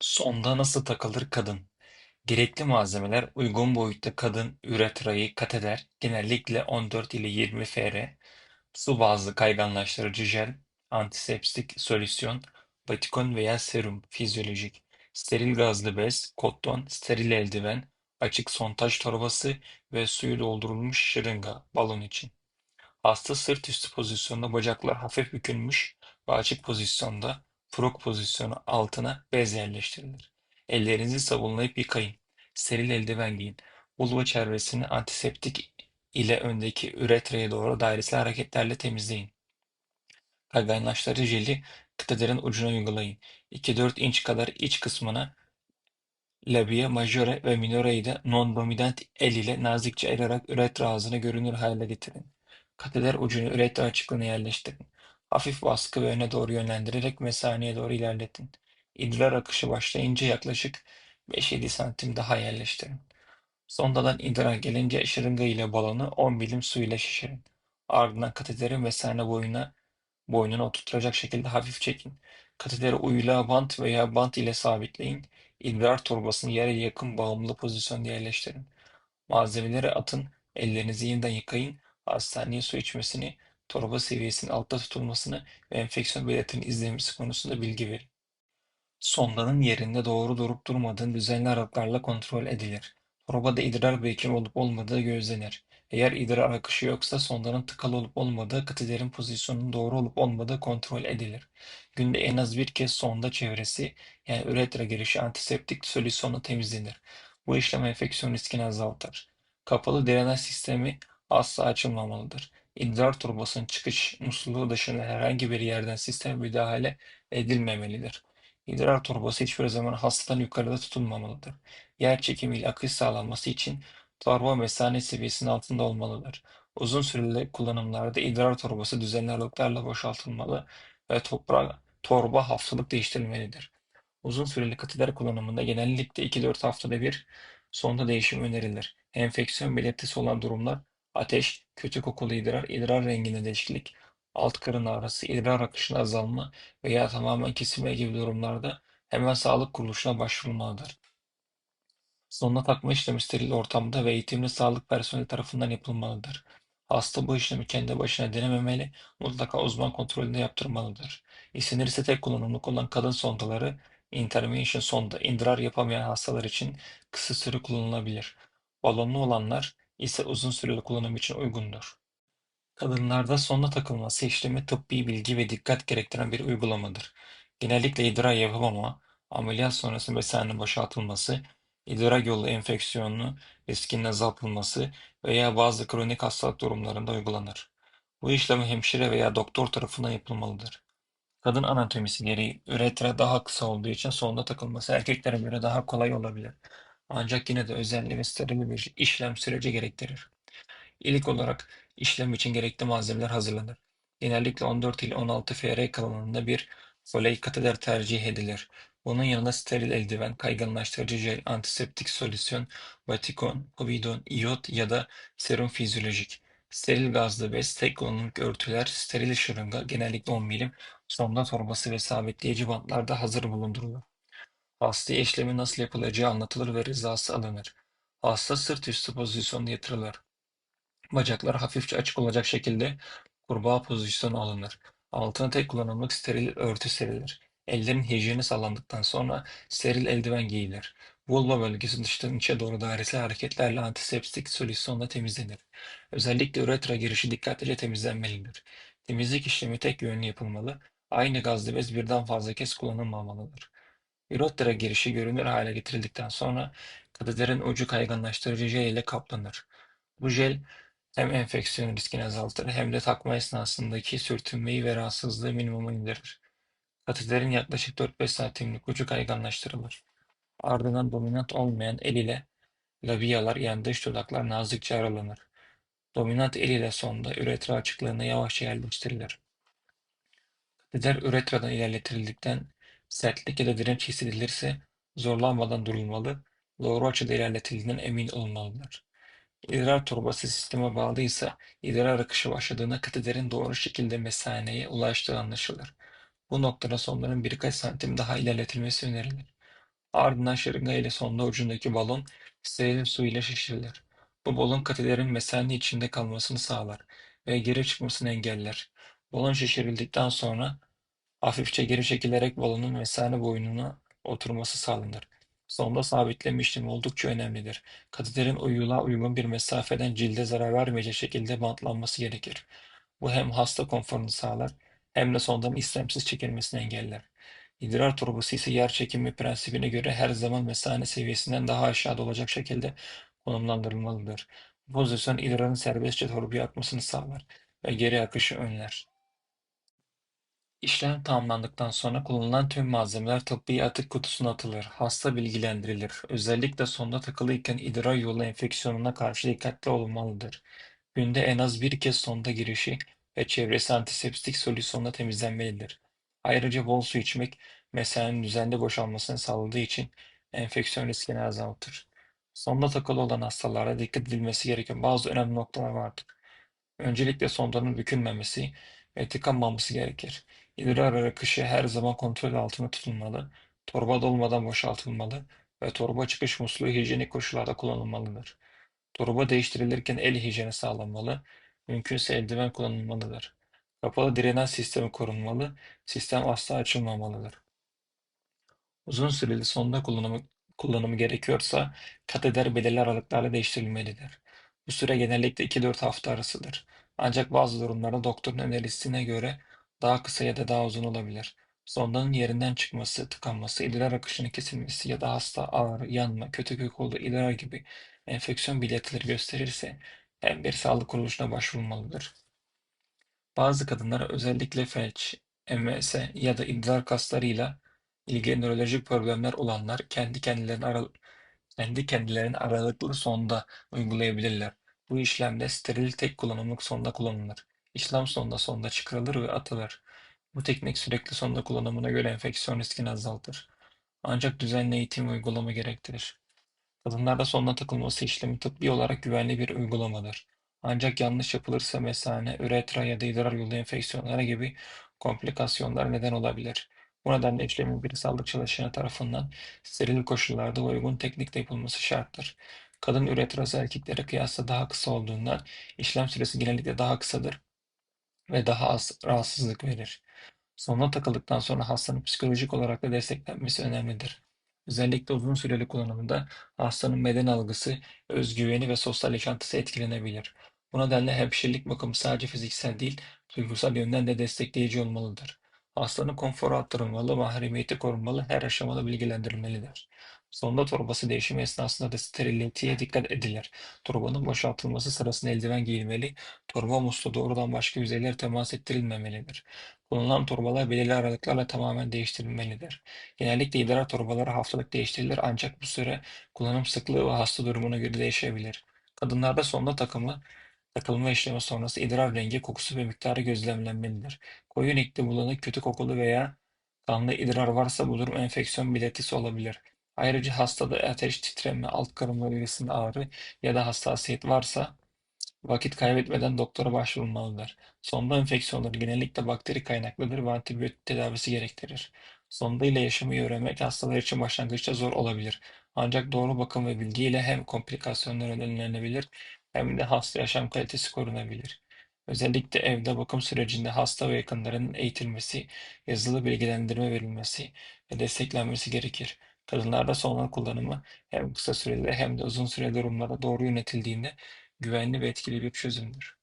Sonda nasıl takılır kadın? Gerekli malzemeler uygun boyutta kadın üretrayı kateter genellikle 14 ile 20 fr, su bazlı kayganlaştırıcı jel, antiseptik solüsyon, batikon veya serum, fizyolojik, steril gazlı bez, koton, steril eldiven, açık sondaj torbası ve suyu doldurulmuş şırınga, balon için. Hasta sırt üstü pozisyonda bacaklar hafif bükülmüş ve açık pozisyonda frog pozisyonu altına bez yerleştirilir. Ellerinizi sabunlayıp yıkayın. Steril eldiven giyin. Vulva çevresini antiseptik ile öndeki üretraya doğru dairesel hareketlerle temizleyin. Kayganlaştırıcı jeli kıtadırın ucuna uygulayın. 2-4 inç kadar iç kısmına Labia majore ve minore'yi de non-dominant el ile nazikçe ayırarak üretra ağzını görünür hale getirin. Kateter ucunu üretra açıklığına yerleştirin. Hafif baskı ve öne doğru yönlendirerek mesaneye doğru ilerletin. İdrar akışı başlayınca yaklaşık 5-7 santim daha yerleştirin. Sondadan idrar gelince şırınga ile balonu 10 milim su ile şişirin. Ardından kateterin mesane boyuna Boynuna oturtacak şekilde hafif çekin. Kateteri uyluğa bant veya bant ile sabitleyin. İdrar torbasını yere yakın bağımlı pozisyonda yerleştirin. Malzemeleri atın, ellerinizi yeniden yıkayın. Hastaneye su içmesini, torba seviyesinin altta tutulmasını ve enfeksiyon belirtilerinin izlenmesi konusunda bilgi verin. Sondanın yerinde doğru durup durmadığını düzenli aralıklarla kontrol edilir. Torbada idrar birikimi olup olmadığı gözlenir. Eğer idrar akışı yoksa sondanın tıkalı olup olmadığı, kateterin pozisyonunun doğru olup olmadığı kontrol edilir. Günde en az bir kez sonda çevresi yani üretra girişi antiseptik solüsyonla temizlenir. Bu işlem enfeksiyon riskini azaltır. Kapalı drenaj sistemi asla açılmamalıdır. İdrar torbasının çıkış musluğu dışında herhangi bir yerden sistem müdahale edilmemelidir. İdrar torbası hiçbir zaman hastadan yukarıda tutulmamalıdır. Yer çekimiyle akış sağlanması için torba mesane seviyesinin altında olmalıdır. Uzun süreli kullanımlarda idrar torbası düzenli aralıklarla boşaltılmalı ve toprak, torba haftalık değiştirilmelidir. Uzun süreli kateter kullanımında genellikle 2-4 haftada bir sonda değişim önerilir. Enfeksiyon belirtisi olan durumlar ateş, kötü kokulu idrar, idrar renginde değişiklik, alt karın ağrısı, idrar akışında azalma veya tamamen kesilme gibi durumlarda hemen sağlık kuruluşuna başvurulmalıdır. Sonuna takma işlemi steril ortamda ve eğitimli sağlık personeli tarafından yapılmalıdır. Hasta bu işlemi kendi başına denememeli, mutlaka uzman kontrolünde yaptırmalıdır. İstenirse tek kullanımlık olan kadın sondaları, intervention sonda, idrar yapamayan hastalar için kısa süre kullanılabilir. Balonlu olanlar ise uzun süreli kullanım için uygundur. Kadınlarda sonda takılması işlemi tıbbi bilgi ve dikkat gerektiren bir uygulamadır. Genellikle idrar yapamama, ameliyat sonrası mesanenin boşaltılması, idrar yolu enfeksiyonu riskinin azaltılması veya bazı kronik hastalık durumlarında uygulanır. Bu işlem hemşire veya doktor tarafından yapılmalıdır. Kadın anatomisi gereği üretra daha kısa olduğu için sonda takılması erkeklere göre daha kolay olabilir. Ancak yine de özenli ve bir işlem süreci gerektirir. İlk olarak işlem için gerekli malzemeler hazırlanır. Genellikle 14 ile 16 Fr kalınlığında bir foley kateter tercih edilir. Bunun yanında steril eldiven, kayganlaştırıcı jel, antiseptik solüsyon, batikon, povidon, iyot ya da serum fizyolojik. Steril gazlı bez, tek kullanımlık örtüler, steril şırınga, genellikle 10 milim, sonda torbası ve sabitleyici bantlar da hazır bulundurulur. Hastaya işlemin nasıl yapılacağı anlatılır ve rızası alınır. Hasta sırt üstü pozisyonda yatırılır. Bacaklar hafifçe açık olacak şekilde kurbağa pozisyonu alınır. Altına tek kullanımlık steril örtü serilir. Ellerin hijyeni sağlandıktan sonra steril eldiven giyilir. Vulva bölgesi dıştan içe doğru dairesel hareketlerle antiseptik solüsyonla temizlenir. Özellikle üretra girişi dikkatlice temizlenmelidir. Temizlik işlemi tek yönlü yapılmalı. Aynı gazlı bez birden fazla kez kullanılmamalıdır. Uretra girişi görünür hale getirildikten sonra kateterin ucu kayganlaştırıcı jel ile kaplanır. Bu jel hem enfeksiyon riskini azaltır hem de takma esnasındaki sürtünmeyi ve rahatsızlığı minimuma indirir. Kateterin yaklaşık 4-5 santimlik ucu kayganlaştırılır. Ardından dominant olmayan el ile labiyalar yani dış dudaklar nazikçe aralanır. Dominant el ile sonda üretra açıklığına yavaşça yerleştirilir. Kateter üretradan ilerletilirken sertlik ya da direnç hissedilirse zorlanmadan durulmalı, doğru açıda ilerletildiğinden emin olunmalıdır. İdrar torbası sisteme bağlıysa idrar akışı başladığında kateterin doğru şekilde mesaneye ulaştığı anlaşılır. Bu noktada sonların birkaç santim daha ilerletilmesi önerilir. Ardından şırınga ile sonda ucundaki balon steril su ile şişirilir. Bu balon katelerin mesanın içinde kalmasını sağlar ve geri çıkmasını engeller. Balon şişirildikten sonra hafifçe geri çekilerek balonun mesane boynuna oturması sağlanır. Sonda sabitleme oldukça önemlidir. Katelerin uyuluğa uygun bir mesafeden cilde zarar vermeyecek şekilde bantlanması gerekir. Bu hem hasta konforunu sağlar hem de sondanın istemsiz çekilmesini engeller. İdrar torbası ise yer çekimi prensibine göre her zaman mesane seviyesinden daha aşağıda olacak şekilde konumlandırılmalıdır. Bu pozisyon idrarın serbestçe torbaya akmasını sağlar ve geri akışı önler. İşlem tamamlandıktan sonra kullanılan tüm malzemeler tıbbi atık kutusuna atılır. Hasta bilgilendirilir. Özellikle sonda takılıyken idrar yolu enfeksiyonuna karşı dikkatli olunmalıdır. Günde en az bir kez sonda girişi ve çevresi antiseptik solüsyonla temizlenmelidir. Ayrıca bol su içmek mesanın düzenli boşalmasını sağladığı için enfeksiyon riskini azaltır. Sonda takılı olan hastalarda dikkat edilmesi gereken bazı önemli noktalar vardır. Öncelikle sondanın bükülmemesi ve tıkanmaması gerekir. İdrar akışı her zaman kontrol altında tutulmalı, torba dolmadan boşaltılmalı ve torba çıkış musluğu hijyenik koşullarda kullanılmalıdır. Torba değiştirilirken el hijyeni sağlanmalı, mümkünse eldiven kullanılmalıdır. Kapalı drenaj sistemi korunmalı, sistem asla açılmamalıdır. Uzun süreli sonda kullanımı, kullanımı gerekiyorsa kateter belirli aralıklarla değiştirilmelidir. Bu süre genellikle 2-4 hafta arasıdır. Ancak bazı durumlarda doktorun önerisine göre daha kısa ya da daha uzun olabilir. Sondanın yerinden çıkması, tıkanması, idrar akışının kesilmesi ya da hasta ağrı, yanma, kötü koku, idrar gibi enfeksiyon belirtileri gösterirse hem bir sağlık kuruluşuna başvurulmalıdır. Bazı kadınlar özellikle felç, MS ya da idrar kaslarıyla ilgili nörolojik problemler olanlar kendi kendilerine ara- kendi kendilerine aralıklı sonda uygulayabilirler. Bu işlemde steril tek kullanımlık sonda kullanılır. İşlem sonda sonda çıkarılır ve atılır. Bu teknik sürekli sonda kullanımına göre enfeksiyon riskini azaltır. Ancak düzenli eğitim ve uygulama gerektirir. Kadınlarda sonuna takılması işlemi tıbbi olarak güvenli bir uygulamadır. Ancak yanlış yapılırsa mesane, üretra ya da idrar yolu enfeksiyonları gibi komplikasyonlar neden olabilir. Bu nedenle işlemin bir sağlık çalışanı tarafından steril koşullarda uygun teknikle yapılması şarttır. Kadın üretrası erkeklere kıyasla daha kısa olduğundan işlem süresi genellikle daha kısadır ve daha az rahatsızlık verir. Sonuna takıldıktan sonra hastanın psikolojik olarak da desteklenmesi önemlidir. Özellikle uzun süreli kullanımında hastanın beden algısı, özgüveni ve sosyal yaşantısı etkilenebilir. Bu nedenle hemşirelik bakımı sadece fiziksel değil, duygusal yönden de destekleyici olmalıdır. Hastanın konforu arttırılmalı, mahremiyeti korunmalı, her aşamada bilgilendirilmelidir. Sonda torbası değişimi esnasında da steriliteye dikkat edilir. Torbanın boşaltılması sırasında eldiven giyilmeli, torba musluğu doğrudan başka yüzeylere temas ettirilmemelidir. Kullanılan torbalar belirli aralıklarla tamamen değiştirilmelidir. Genellikle idrar torbaları haftalık değiştirilir ancak bu süre kullanım sıklığı ve hasta durumuna göre değişebilir. Kadınlarda sonda takımı takılma işlemi sonrası idrar rengi, kokusu ve miktarı gözlemlenmelidir. Koyu renkli, bulanık, kötü kokulu veya kanlı idrar varsa bu durum enfeksiyon belirtisi olabilir. Ayrıca hastada ateş, titreme, alt karın bölgesinde ağrı ya da hassasiyet varsa Vakit kaybetmeden doktora başvurulmalıdır. Sonda enfeksiyonları genellikle bakteri kaynaklıdır ve antibiyotik tedavisi gerektirir. Sonda ile yaşamayı öğrenmek hastalar için başlangıçta zor olabilir. Ancak doğru bakım ve bilgi ile hem komplikasyonlar önlenebilir hem de hasta yaşam kalitesi korunabilir. Özellikle evde bakım sürecinde hasta ve yakınlarının eğitilmesi, yazılı bilgilendirme verilmesi ve desteklenmesi gerekir. Kadınlarda sonda kullanımı hem kısa süreli hem de uzun süreli durumlarda doğru yönetildiğinde güvenli ve etkili bir çözümdür.